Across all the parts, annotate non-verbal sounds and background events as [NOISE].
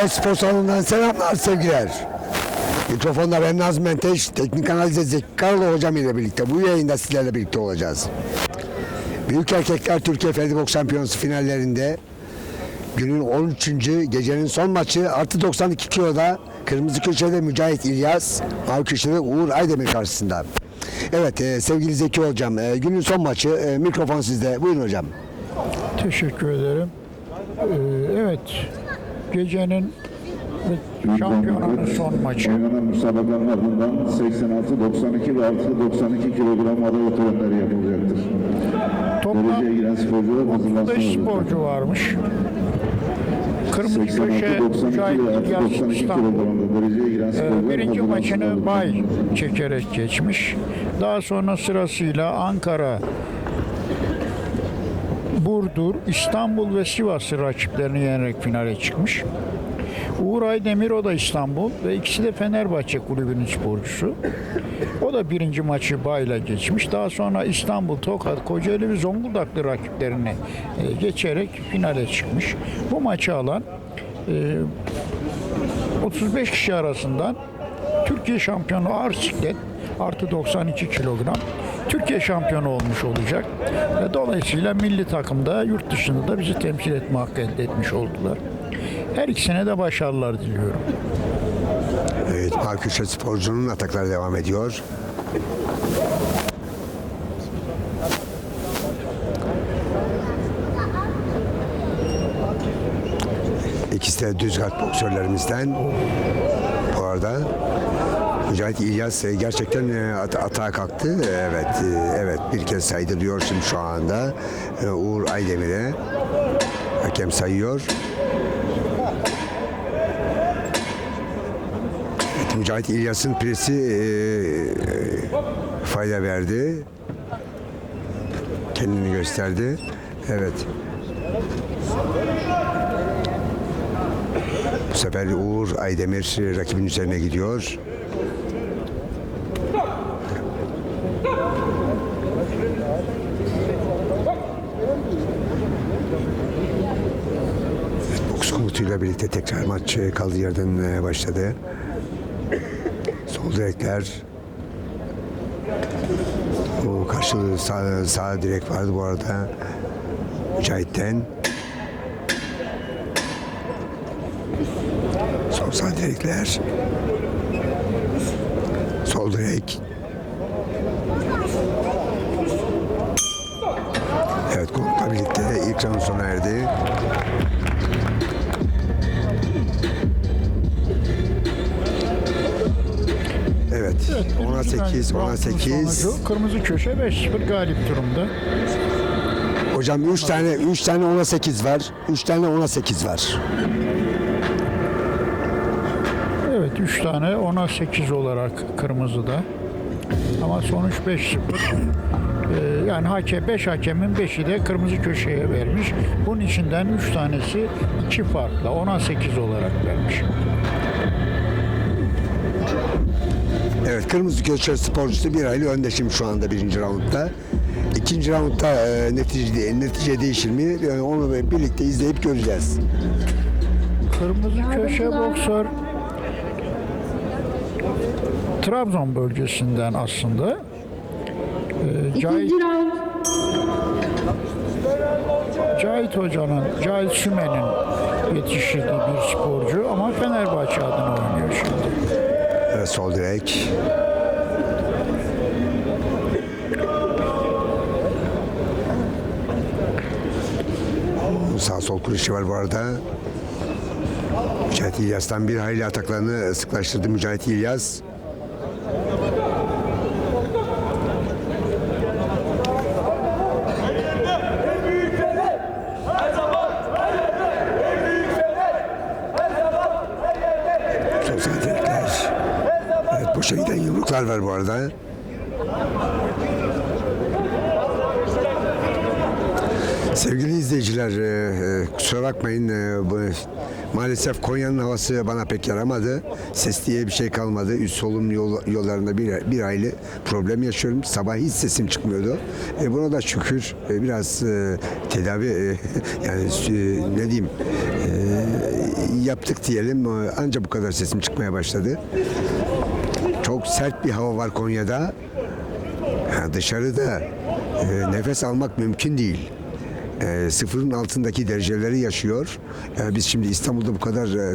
Karatay Spor Salonu'ndan selamlar sevgiler. Mikrofonda ben Nazım Menteş, teknik analize Zeki Karlı hocam ile birlikte bu yayında sizlerle birlikte olacağız. Büyük Erkekler Türkiye Ferdi Boks Şampiyonası finallerinde günün 13. gecenin son maçı artı 92 kiloda Kırmızı Köşe'de Mücahit İlyas, Mavi Köşe'de Uğur Aydemir karşısında. Evet e, sevgili Zeki hocam e, günün son maçı e, mikrofon sizde. Buyurun hocam. Teşekkür ederim. Ee, evet, gecenin şampiyonanın son maçı. Oynanan müsabakaların ardından 86, 92 ve artı 92 kilogram aday törenleri yapılacaktır. Toplam giren sporcular 35 hazırlansın. sporcu varmış. Kırmızı 86, köşe 92 Mücahit 92 İstanbul. kilogramda dereceye giren Ee, Birinci maçını bay çekerek geçmiş. Daha sonra sırasıyla Ankara, Burdur, İstanbul ve Sivas'ı rakiplerini yenerek finale çıkmış. Uğur Aydemir o da İstanbul ve ikisi de Fenerbahçe kulübünün sporcusu. O da birinci maçı bayla geçmiş. Daha sonra İstanbul, Tokat, Kocaeli ve Zonguldaklı rakiplerini e, geçerek finale çıkmış. Bu maçı alan e, 35 kişi arasından Türkiye şampiyonu ağır siklet artı 92 kilogram Türkiye şampiyonu olmuş olacak. Dolayısıyla milli takımda yurt dışında da bizi temsil etme hakkı elde etmiş oldular. Her ikisine de başarılar diliyorum. Evet, Mavi Köşe sporcunun atakları devam ediyor. İkisi de düz kart boksörlerimizden. Bu arada Mücahit İlyas e, gerçekten e, at- atağa kalktı. Evet, e, evet bir kez saydı diyor şimdi şu anda. Uğur Aydemir'e hakem sayıyor. Evet, Mücahit İlyas'ın presi e, fayda verdi. Kendini gösterdi. Evet. Bu sefer Uğur Aydemir rakibin üzerine gidiyor. Komutuyla birlikte tekrar maç e, kaldığı yerden başladı. Sol direkler. O karşı sağ, sağ direk vardı bu arada. Mücahit'ten. Sol sağ direkler. Sol direk. Evet komutla birlikte ilk round sona erdi. Evet. 10'a 8, 10'a 8. Sonucu, Kırmızı köşe 5-0 galip durumda. Hocam 3 tane 3 tane 10'a 8 var. 3 tane 10'a 8 var. Evet 3 tane 10'a 8 olarak kırmızıda. Ama sonuç 5-0. Ee, yani hakem 5 hakemin 5'i de kırmızı köşeye vermiş. Bunun içinden 3 tanesi 2 farkla 10'a 8 olarak vermiş. Evet kırmızı köşe sporcusu bir aylı önde şimdi şu anda birinci roundda. İkinci roundda e, netice, netice değişir mi? Yani onu birlikte izleyip göreceğiz. Kırmızı köşe boksör Trabzon bölgesinden aslında. Ee, Cahit. Cahit Hoca'nın, Cahit Sümen'in yetiştirdiği bir sporcu ama Fenerbahçe adına oynuyor şimdi. Evet, sol direk. Sağ sol kuruşu var bu arada. Mücahit İlyas'tan bir hayli ataklarını sıklaştırdı Mücahit İlyas. Sosyal direkler. Evet boşa giden yumruklar var bu arada. Sevgili izleyiciler, e, e, kusura bakmayın e, bu, maalesef Konya'nın havası bana pek yaramadı. Ses diye bir şey kalmadı. Üst solunum yol, yollarında bir, bir aylı problem yaşıyorum. Sabah hiç sesim çıkmıyordu. E, buna da şükür e, biraz e, tedavi e, [LAUGHS] yani e, ne diyeyim e, yaptık diyelim. Ee, Anca bu kadar sesim çıkmaya başladı. Çok sert bir hava var Konya'da. Ha, dışarıda e, nefes almak mümkün değil. E, sıfırın altındaki dereceleri yaşıyor. E, biz şimdi İstanbul'da bu kadar e,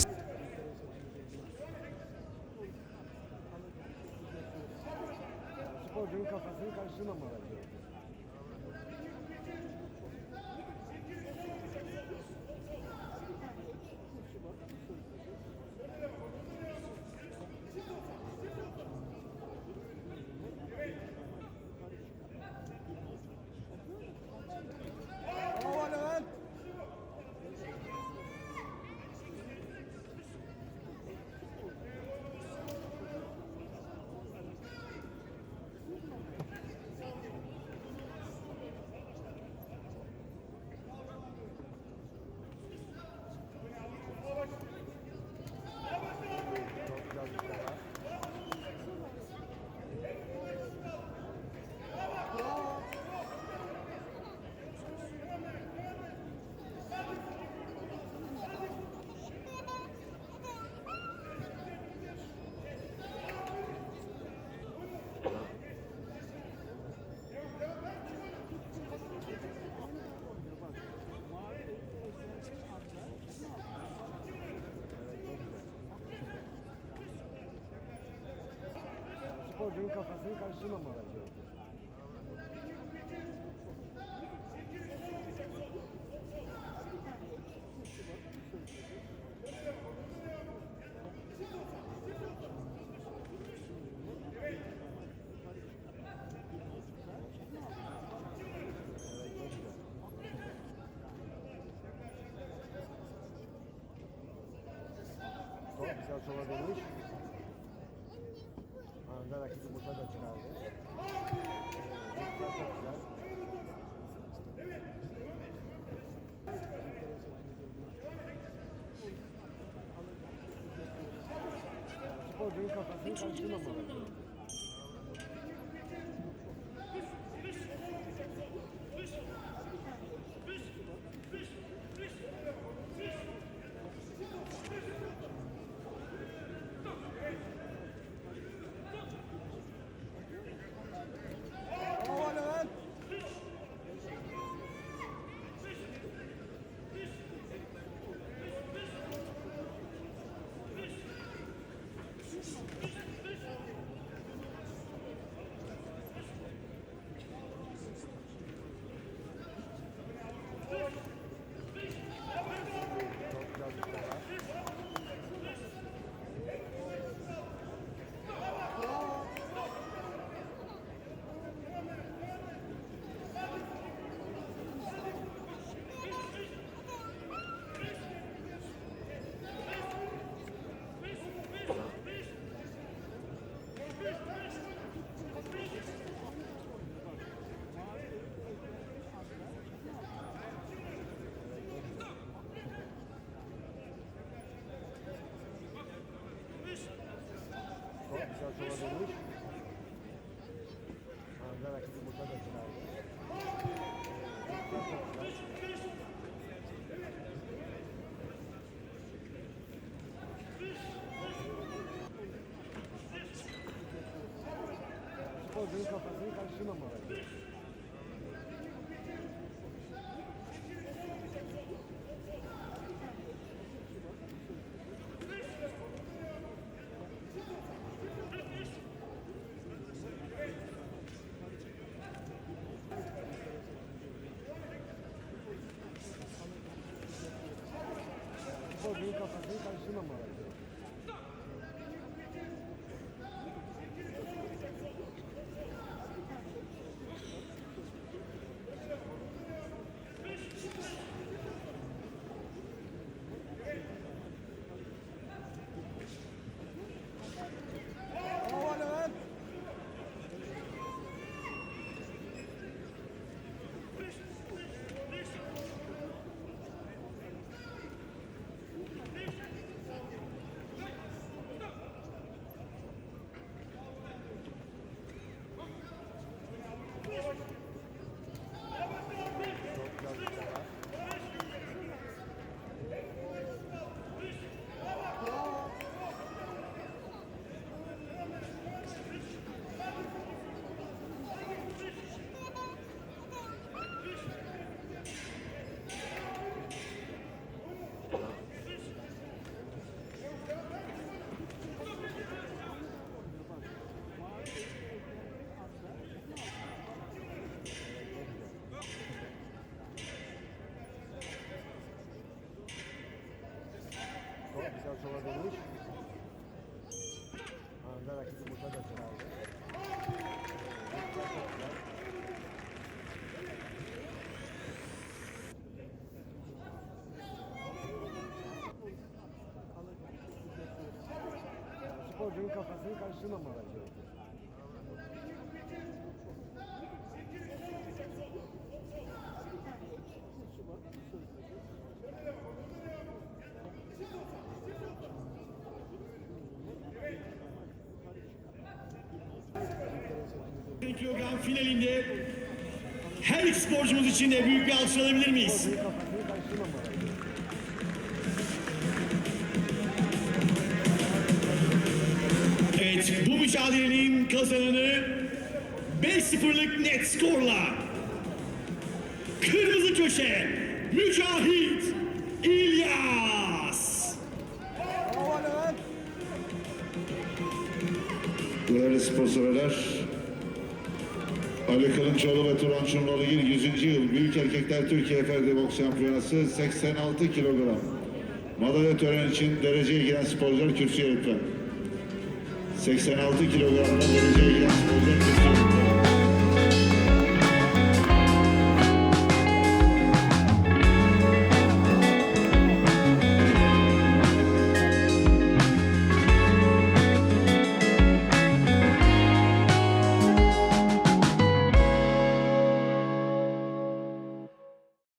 Sporcunun kafasını karıştırmamaları. Çok güzel sola. Anında rakip yumurta da çıkardı. Çok güzel, çok güzel. Sporcunun kafasını karıştırmamaları. Çok güzel sola dönmüş. Anında rakip yumurta da çıkardı. Çok güzel. Sporcunun kafasını karıştırmamaları. Sporcunun kafasını sola dönmüş. Anda rakibi burada da çıkardı. Sporcunun kafasını karıştırmamalı. Kilogram finalinde her iki sporcumuz için de büyük bir alkış alabilir miyiz? Evet, bu mücadelenin kazananı 5-0'lık net skorla Kırmızı Köşe Mücahit İlyas. Değerli sponsorlar, Ali Kılınçoğlu ve Turan Çumralıgil 100. yıl Büyük Erkekler Türkiye Ferdi Boks Şampiyonası 86 kilogram. Madalya töreni için dereceye giren sporcular kürsüye lütfen. 86 kilogramda dereceye giren sporcular kürsüye lütfen.